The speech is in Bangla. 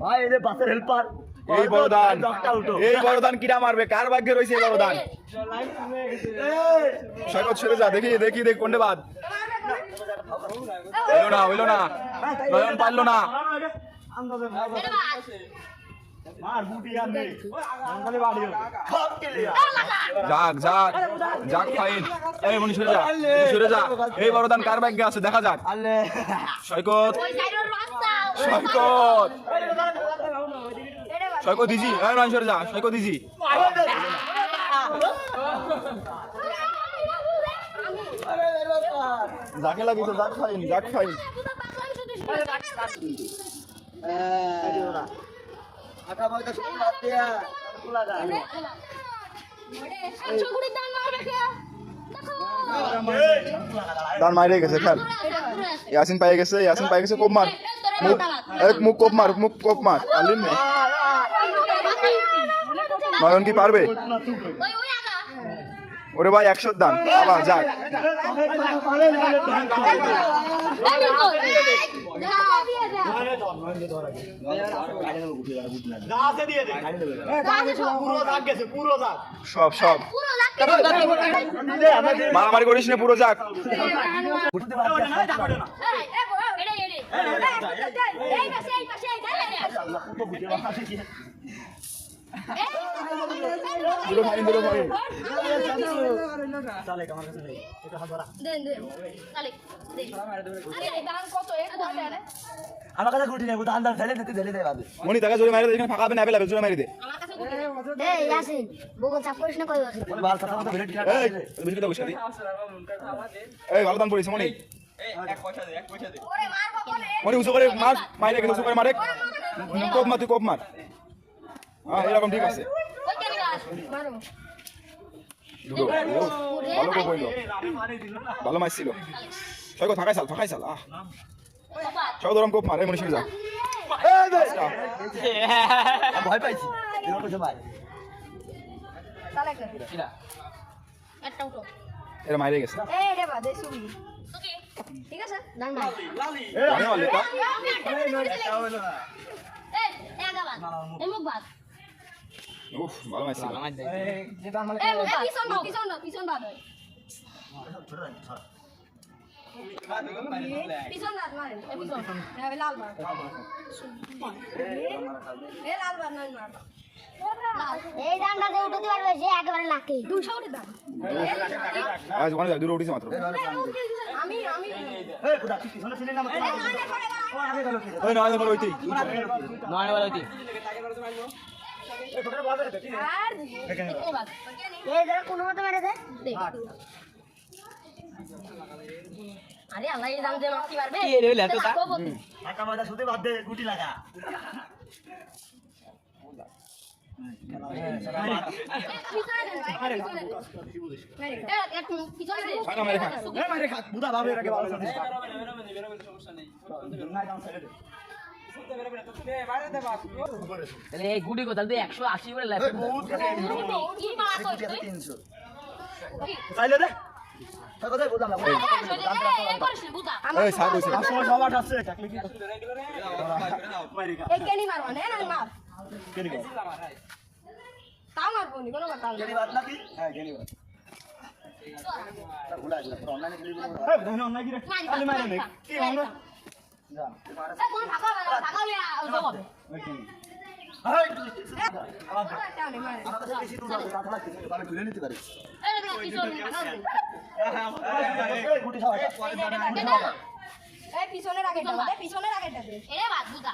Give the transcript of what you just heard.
ভাই এই যে বাসের হেল্পার এই বড়দান। এই বড়দান কিরা মারবে? কার ভাগ্যে রয়েছে এই বড়দান? সৈকত সরে যা দেখি দেখি দেখ কোনটা বাদ। হইল না হইল না। নয়ন পারল না। যাক যাক যাক ফাইন। এই যা যা। এই বড়দান কার ভাগ্যে আছে? দেখা যাক। সৈকত। সৈকত। সৈকত দিজি এই নয়ন সরে যা সৈকত দিজি। যাকে লাগিয়েছে যাক ফাইন যাক ফাইন আটা পয়সা সব বাদ দিয়া তোলা যায় দান মাইরে গেছে খেল। ইয়াসিন পাই গেছে ইয়াসিন পাই গেছে কোপ মার। মুখ এক মুখ মুখ নয়ন কি পারবে? ওরে ভাই, একশো দান। আবার যাক। সব সব। মারামারি করিস না, পুরো যাক দুটো ফাইন দুটো ফাইন চলে আমার কাছে আমার কাছে গুটি নেই আন্দাজ ফেলে দিতে ঢেলে দেয় বাদে মনি তাকে জোরে মারি দে এখানে ফাঁকা হবে না পেলে জোরে মারি দে। এই ইয়াসিন বগুন চাপ করিস না কই বাল কথা মতো ভেড়ে এই বসে এই ভালো দান পড়িস মনি ওরে উঁচু করে মার মাইরে গেছে উঁচু করে মারে। কোপ মার তুই কোপ মার। হ্যাঁ এরকম ঠিক আছে। ভালো কোপ হইল। ভালো মারছিল ফাঁকাই চাল ফাঁকাই চাল আহ। সব ধরম কোপ মার এই মনি যা। ভয় পাইছি। এরা মাইরে গেছে। ঠিক আছে ডান ভাই। জানে মারলে এই এগা বাদ। এমুক বাদ। উফ ভালো মারছিল যেটা আমার এই মুখ পিছন বাদ পিছন বাদ পিছন বাদ হয় পিছন বাদ মারে এই পিছন এই লাল বাদ এই লাল বাদ মার এই উঠতে পারবে সে একেবারে লাকি। দুশো উঠে দাও আজ ওখানে যা দূরে উঠিছে মাত্র। আমি আমি। এই পুরা পিছনে ছিলি না গেল ও আগে গেল কি ওই নয় নম্বর ওইতেই এই টোটাল বল দে আর এই বাদ এই ধরে কোনো মতো মেরে দে। আরে আল্লাহ এই দাম যে মারতে পারবে কি রে, লেতো তা? টাকা পয়সা শুধু বাদ দে গুটি লাগা। এই গুটি কোথাল একশো আশি করে তিনশো চাইলে দে তাই কোথায় বুঝলাম না এই সাইড হইছে পাঁচশো সবার আছে বাদ নাকি? হ্যাঁ বাদ খাওয়া। পিছনে রাখে পিছনে রাখে এরে বাদ বুদা।